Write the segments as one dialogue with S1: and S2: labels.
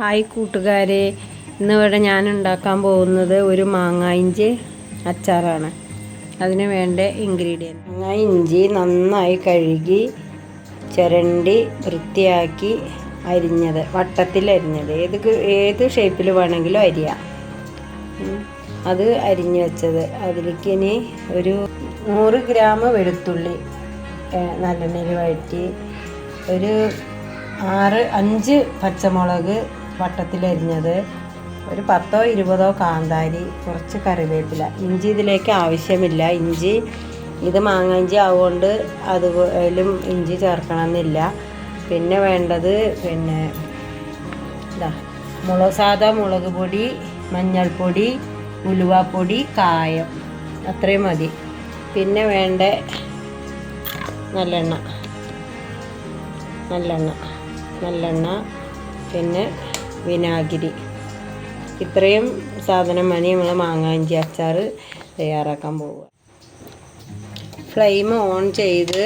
S1: Hi കൂട്ടുകാരെ. ഇന്നിവിടെ ഞാൻ ഉണ്ടാക്കാൻ പോകുന്നത് ഒരു മാങ്ങ ഇഞ്ചി അച്ചാറാണ്. അതിന് വേണ്ട ഇൻഗ്രീഡിയന്റ് മാങ്ങ ഇഞ്ചി നന്നായി കഴുകി ചിരണ്ടി വൃത്തിയാക്കി അരിഞ്ഞത് വട്ടത്തിൽ അരിഞ്ഞത്. ഏത് ഏത് ഷേപ്പിൽ വേണമെങ്കിലും അരിയാം. അത് അരിഞ്ഞു വെച്ചത്. അതിലേക്ക് ഇനി ഒരു നൂറ് ഗ്രാം വെളുത്തുള്ളി നല്ലെണ്ണയിൽ വഴറ്റി ഒരു ആറ് അഞ്ച് പച്ചമുളക് വട്ടത്തിലരിഞ്ഞത് ഒരു പത്തോ ഇരുപതോ കാന്താരി കുറച്ച് കറിവേപ്പില. ഇഞ്ചി ഇതിലേക്ക് ആവശ്യമില്ല. ഇഞ്ചി ഇത് മാങ്ങ ഇഞ്ചി ആവുകൊണ്ട് അതുപോലും ഇഞ്ചി ചേർക്കണമെന്നില്ല. പിന്നെ വേണ്ടത് പിന്നെ ഇതാ മുളക് സാധാ മുളക് പൊടി മഞ്ഞൾപ്പൊടി ഉലുവാപ്പൊടി കായം. അത്രയും മതി. പിന്നെ വേണ്ട നല്ലെണ്ണ. നല്ലെണ്ണ. നല്ലെണ്ണ. പിന്നെ വിനാഗിരി. ഇത്രയും സാധനം മതി നമ്മൾ മാങ്ങാഞ്ചി അച്ചാർ തയ്യാറാക്കാൻ പോവുക. ഫ്ലെയിം ഓൺ ചെയ്ത്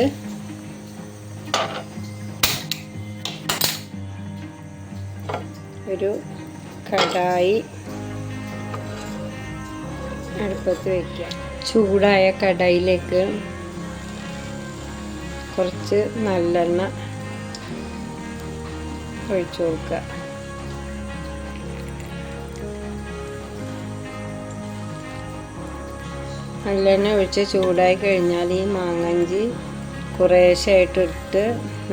S1: ഒരു കടായി അടുപ്പത്ത് വയ്ക്കുക ചൂടായ കടയിലേക്ക് കുറച്ച് നല്ലെണ്ണ ഒഴിച്ചു കൊടുക്കുക. നല്ലെണ്ണ ഒഴിച്ച് ചൂടായി കഴിഞ്ഞാൽ ഈ മാങ്ങഞ്ചി കുറേശ്ശായിട്ട് ഇട്ട്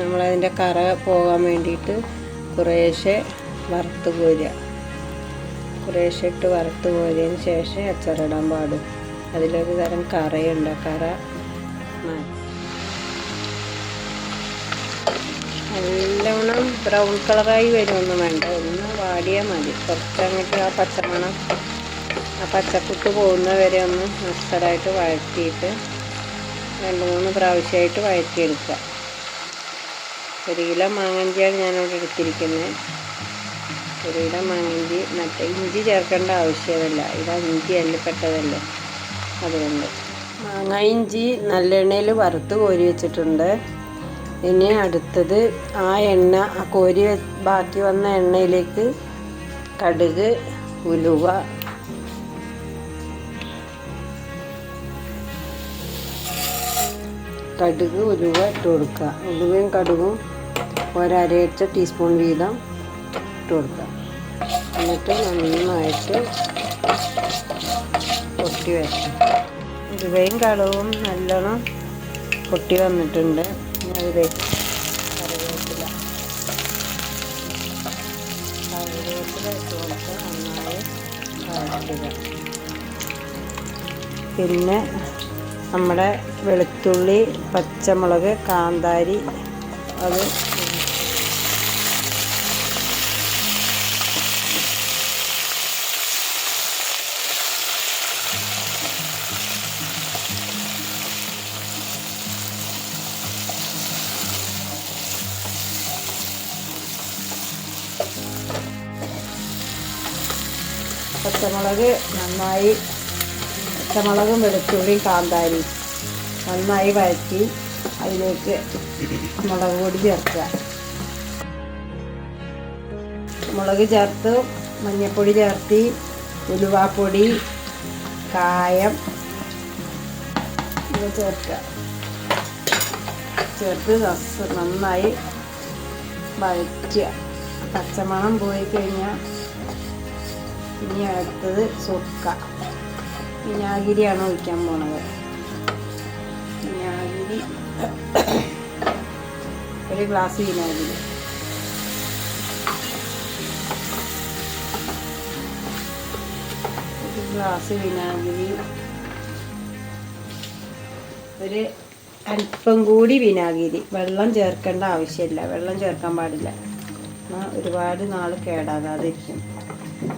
S1: നമ്മളതിന്റെ കറ പോകാൻ വേണ്ടിയിട്ട് കുറേശ്ശെ വറുത്ത് കോരുക. കുറേശ്ശെ ഇട്ട് വറുത്ത് കോരിയതിന് ശേഷം അച്ചറിടാൻ പാടും. അതിലൊരു തരം കറയുണ്ട്. കറ നല്ലവണ്ണം ബ്രൗൺ കളറായി വരുമൊന്നും വേണ്ട. ഒന്ന് വാടിയാൽ മതി. കുറച്ചങ്ങോട്ട് ആ പച്ചമണം ആ പച്ചക്കുത്ത് പോകുന്ന വരെ ഒന്ന് മിക്സഡായിട്ട് വഴറ്റിയിട്ട് രണ്ട് മൂന്ന് പ്രാവശ്യമായിട്ട് വഴറ്റിയെടുക്കുക. ഒരു കിലോ മാങ്ങഞ്ചിയാണ് ഞാനിവിടെ എടുത്തിരിക്കുന്നത്. ഒരു കിലോ മാങ്ങഞ്ചി മറ്റേ ഇഞ്ചി ചേർക്കേണ്ട ആവശ്യമില്ല ഇത് ഇഞ്ചി എല്ലിപ്പെട്ടതല്ലേ അതുകൊണ്ട്. മാങ്ങ ഇഞ്ചി നല്ലെണ്ണയിൽ വറുത്ത് കോരി വെച്ചിട്ടുണ്ട്. ഇനി അടുത്തത് ആ എണ്ണ ആ കോരി ബാക്കി വന്ന എണ്ണയിലേക്ക് കടുക് ഉലുവ കടുക് ഉലുവ ഇട്ട് കൊടുക്കുക. ഉലുവയും കടുകും ഒരരയച്ച ടീസ്പൂൺ വീതം ഇട്ട് കൊടുക്കുക. എന്നിട്ട് നന്നായിട്ട് പൊട്ടി വരണം. ഉലുവയും കടുവും നല്ലോണം പൊട്ടി വന്നിട്ടുണ്ട്. വഴറ്റുക. പിന്നെ നമ്മുടെ വെളുത്തുള്ളി പച്ചമുളക് കാന്താരി അത് പച്ചമുളക് നന്നായി പച്ചമുളകും വെളുത്തുള്ളിയും കാന്താരി നന്നായി വഴറ്റി അതിലേക്ക് മുളക് പൊടി ചേർക്കുക. മുളക് ചേർത്ത് മഞ്ഞൾപ്പൊടി ചേർത്തി ഉലുവാപ്പൊടി കായം ഇവ ചേർക്കുക. ചേർത്ത് നന്നായി വഴറ്റുക. പച്ചമണം പോയി കഴിഞ്ഞാൽ ഇനി അടുത്തത് സുക്ക. വിനാഗിരിയാണ് ഒഴിക്കാൻ പോണത്. വിനാഗിരി ഒരു ഗ്ലാസ് വിനാഗിരി ഒരു ഗ്ലാസ് വിനാഗിരി ഒരു അല്പം കൂടി വിനാഗിരി വെള്ളം ചേർക്കേണ്ട ആവശ്യമില്ല. വെള്ളം ചേർക്കാൻ പാടില്ല. എന്നാൽ ഒരുപാട് നാൾ കേടാകാതിരിക്കും.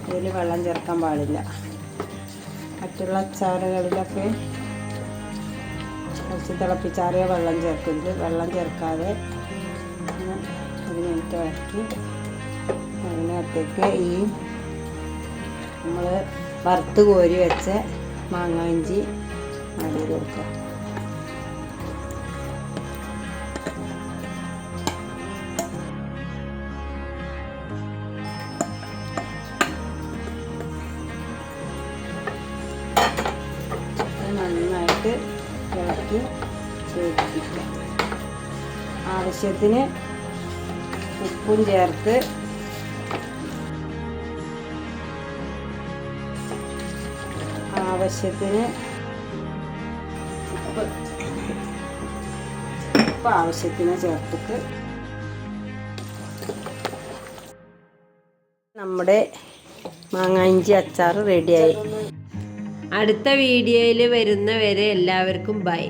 S1: ഇതിൽ വെള്ളം ചേർക്കാൻ പാടില്ല. മറ്റുള്ള അച്ചാറുകളിലൊക്കെ കുറച്ച് തിളപ്പിച്ചാറിയ വെള്ളം ചേർക്കുന്നുണ്ട്. വെള്ളം ചേർക്കാതെ ഒരു മിനിറ്റ് അതിനകത്തേക്ക് ഈ നമ്മൾ വറുത്ത് കോരി വെച്ച മാങ്ങ ഇഞ്ചി ആഡ് ചെയ്ത് കൊടുക്കുക. നന്നായിട്ട് ഇതിലേക്ക് ചേർത്തിക്കാം ആവശ്യത്തിന് ഉപ്പും ചേർത്ത് ആവശ്യത്തിന് ഉപ്പ് ആവശ്യത്തിന് ചേർത്തിട്ട് നമ്മുടെ മാങ്ങാഞ്ചി അച്ചാർ റെഡിയായി അടുത്ത വീഡിയോയിൽ വരുന്നവരെ എല്ലാവർക്കും ബൈ